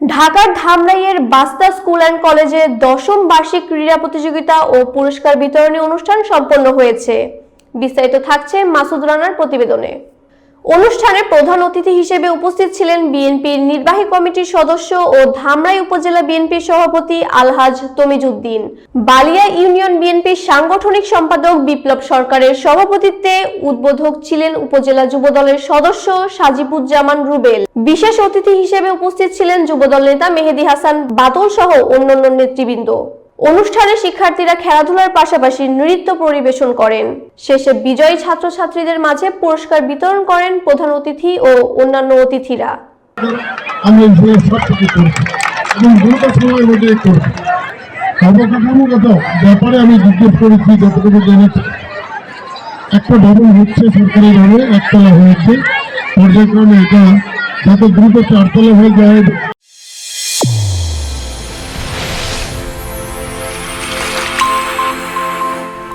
ঢাকার ধামরাইয়ের বাস্তা school and কলেজে দশম বার্ষিক ক্রীড়া প্রতিযোগিতা ও পুরস্কার বিতরণী অনুষ্ঠান সম্পন্ন হয়েছে। বিস্তারিত থাকছে মাসুদ রানার প্রতিবেদনে। অনুষ্ঠানে প্রধান অতিথি হিসেবে উপস্থিত ছিলেন বিএনপির নির্বাহী কমিটির সদস্য ও ধামরাই উপজেলা বিএনপির সভাপতি আলহাজ তমিজুদ্দিন। বালিয়া ইউনিয়ন বিএনপির সাংগঠনিক সম্পাদক বিপ্লব সরকারের সভাপতিত্বে উদ্বোধক ছিলেন উপজেলা যুবদলের সদস্য সাজিবুজ্জামান রুবেল। বিশেষ অতিথি হিসেবে উপস্থিত ছিলেন যুবদল নেতা মেহেদি হাসান বাদল সহ অন্যান্য নেতৃবৃন্দ। অনুষ্ঠানে শিক্ষার্থীরা খেলাধুলার পাশাপাশি নৃত্য পরিবেশন করেন। শেষে বিজয়ী ছাত্রছাত্রীদের মাঝে পুরস্কার বিতরণ করেন প্রধান অতিথি ও অন্যান্য অতিথিরা। আমি ব্যাপারে আমি জিজ্ঞেস করেছি, যতটুকু জেনেছি। একটা ভবন হচ্ছে সরকারিভাবে একতলা হয়েছে। পর্যায়ক্রমে এটা যত দ্রুত চারতলা হয়ে যায়